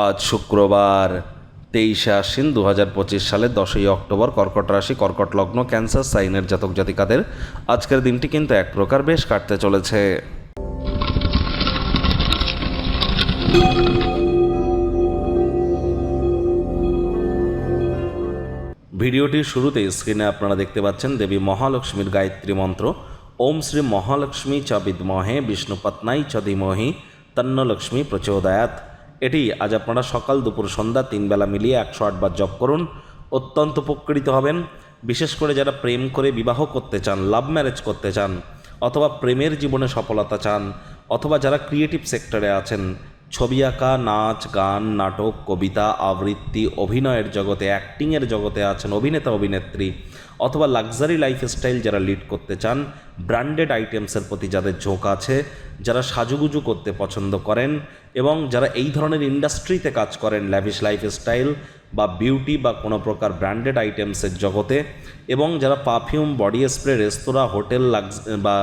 আজ শুক্রবার তেইশে আশ্বিন দু হাজার পঁচিশ সালের দশই অক্টোবর কর্কট রাশি, কর্কট লগ্ন, ক্যান্সার, সাইনের জাতক জাতিকাদের আজকের দিনটি কিন্তু এক প্রকার বেশ কাটতে চলেছে। ভিডিওটির শুরুতে স্ক্রিনে আপনারা দেখতে পাচ্ছেন দেবী মহালক্ষ্মীর গায়ত্রী মন্ত্র। ওম শ্রী মহালক্ষ্মী চ বিদ্মহে বিষ্ণুপত্নাই চ ধীমহি, তন্নলক্ষ্মী প্রচোদয়াত। এটি আজ আপনারা সকাল দুপুর সন্ধ্যা তিন বেলা মিলিয়ে একশো আটবার জপ করুন। অত্যন্ত উপকৃত হবেন। বিশেষ করে যারা প্রেম করে বিবাহ করতে চান লাভ ম্যারেজ করতে চান, অথবা প্রেমের জীবনে সফলতা চান, অথবা যারা ক্রিয়েটিভ সেক্টরে আছেন ছবি আঁকা, নাচ, গান, নাটক, কবিতা, আবৃত্তি, অভিনয়ের জগতে, অ্যাক্টিংয়ের জগতে আছেন অভিনেতা, অভিনেত্রী অথবা লাক্সারি লাইফস্টাইল যারা লিড করতে চান, ব্র্যান্ডেড আইটেমসের প্রতি যাদের ঝোঁক আছে, যারা সাজুগুজু করতে পছন্দ করেন এবং যারা এই ধরনের ইন্ডাস্ট্রিতে কাজ করেন ল্যাভিশ লাইফস্টাইল বা বিউটি বা কোনো প্রকার ব্র্যান্ডেড আইটেমসের জগতে এবং যারা পারফিউম বডি স্প্রে রেস্তোরাঁ, হোটেল লাক্স বা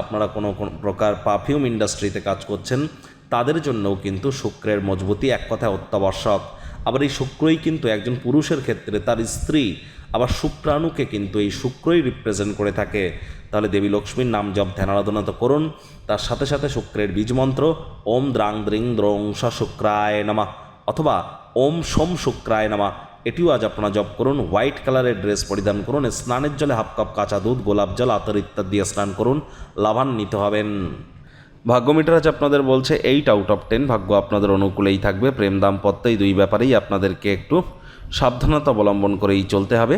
আপনারা কোনো কোনো প্রকার পারফিউম ইন্ডাস্ট্রিতে কাজ করছেন তাদের জন্যও কিন্তু শুক্রের মজবুতি এক কথায় অত্যাবশ্যক। আবার এই শুক্রই কিন্তু একজন পুরুষের ক্ষেত্রে তার স্ত্রী, আবার শুক্রাণুকে কিন্তু এই শুক্রই রিপ্রেজেন্ট করে থাকে। তাহলে দেবী লক্ষ্মীর নাম জপ, ধ্যান, আরাধনা তো করুন। তার সাথে সাথে শুক্রের বীজ মন্ত্র, ওম দ্রাং দ্রিং দ্রং স শুক্রায় নামা, অথবা ওম সোম শুক্রায় নামা, এটিও আজ আপনারা জপ করুন। হোয়াইট কালারের ড্রেস পরিধান করুন, স্নানের জলে হাফ কাপ কাঁচা দুধ, গোলাপ জল, আতর ইত্যাদি দিয়ে স্নান করুন। লাভান্বিত হবেন। ভাগ্য মিটার আজ আপনাদের বলছে এইট আউট অফ টেন ভাগ্য আপনাদের অনুকূলেই থাকবে। প্রেম দাম্পত্য এই দুই ব্যাপারেই আপনাদেরকে একটু সাবধানতা অবলম্বন করেই চলতে হবে।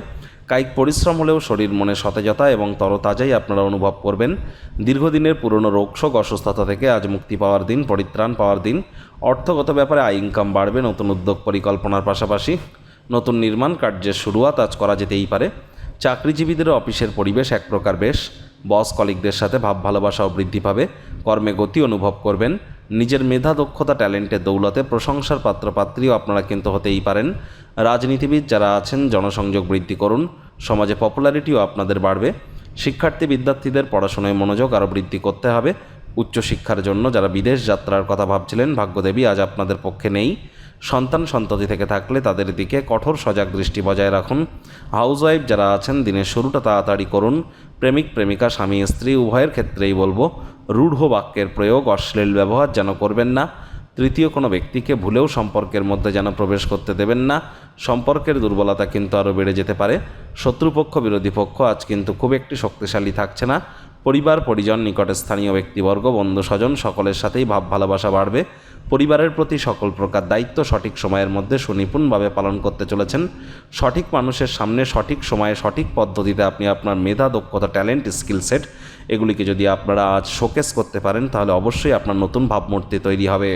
কায়িক পরিশ্রম হলেও শরীর মনে সতেজতা এবং তরতাজাই আপনারা অনুভব করবেন। দীর্ঘদিনের পুরনো রোগশোক অসুস্থতা থেকে আজ মুক্তি পাওয়ার দিন, পরিত্রাণ পাওয়ার দিন। অর্থগত ব্যাপারে আয় ইনকাম বাড়বে, নতুন উদ্যোগ পরিকল্পনার পাশাপাশি নতুন নির্মাণ কার্যের শুরুয়াত আজ করা যেতেই পারে। চাকরিজীবীদের অফিসের পরিবেশ এক প্রকার বেশ। বস কলিকদের সাথে ভাব ভালোবাসাও বৃদ্ধি পাবে, কর্মে গতি অনুভব করবেন, নিজের মেধা, দক্ষতা, ট্যালেন্টের দৌলতে প্রশংসার পাত্রপাত্রীও আপনারা কিন্তু হতেই পারেন। রাজনীতিবিদ যারা আছেন, জনসংযোগ বৃদ্ধি করুন, সমাজে পপুলারিটিও আপনাদের বাড়বে। শিক্ষার্থী, বিদ্যার্থীদের পড়াশোনায় মনোযোগ আরও বৃদ্ধি করতে হবে। উচ্চশিক্ষার জন্য যারা বিদেশ যাত্রার কথা ভাবছিলেন, ভাগ্যদেবী আজ আপনাদের পক্ষে নেই। সন্তান সন্ততি থেকে থাকলে তাদের দিকে কঠোর সজাগ দৃষ্টি বজায় রাখুন। হাউসওয়াইফ যারা আছেন, দিনের শুরুটা তাড়াতাড়ি করুন। প্রেমিক, প্রেমিকা, স্বামী, স্ত্রী, উভয়ের ক্ষেত্রেই বলব, রূঢ় বাক্যের প্রয়োগ অশ্লীল ব্যবহার যেন করবেন না। তৃতীয়, কোনো ব্যক্তিকে ভুলেও সম্পর্কের মধ্যে যেন প্রবেশ করতে দেবেন না। সম্পর্কের দুর্বলতা কিন্তু আরও বেড়ে যেতে পারে। শত্রুপক্ষ, বিরোধী পক্ষ আজ কিন্তু খুব একটি শক্তিশালী থাকছে না। পরিবার, পরিজন নিকটে স্থানীয় ব্যক্তিবর্গ বন্ধু স্বজন সকলের সাথেই ভাব ভালোবাসা বাড়বে। পরিবারের প্রতি সকল প্রকার দায়িত্ব সঠিক সময়ের মধ্যে সুনিপুণভাবে পালন করতে চলেছেন। সঠিক মানুষের সামনে সঠিক সময়ে সঠিক পদ্ধতিতে আপনি আপনার মেধা, দক্ষতা, ট্যালেন্ট, স্কিল সেট এগুলিকে যদি আপনারা আজ শোকেস করতে পারেন, তাহলে অবশ্যই আপনার নতুন ভাবমূর্তি তৈরি হবে।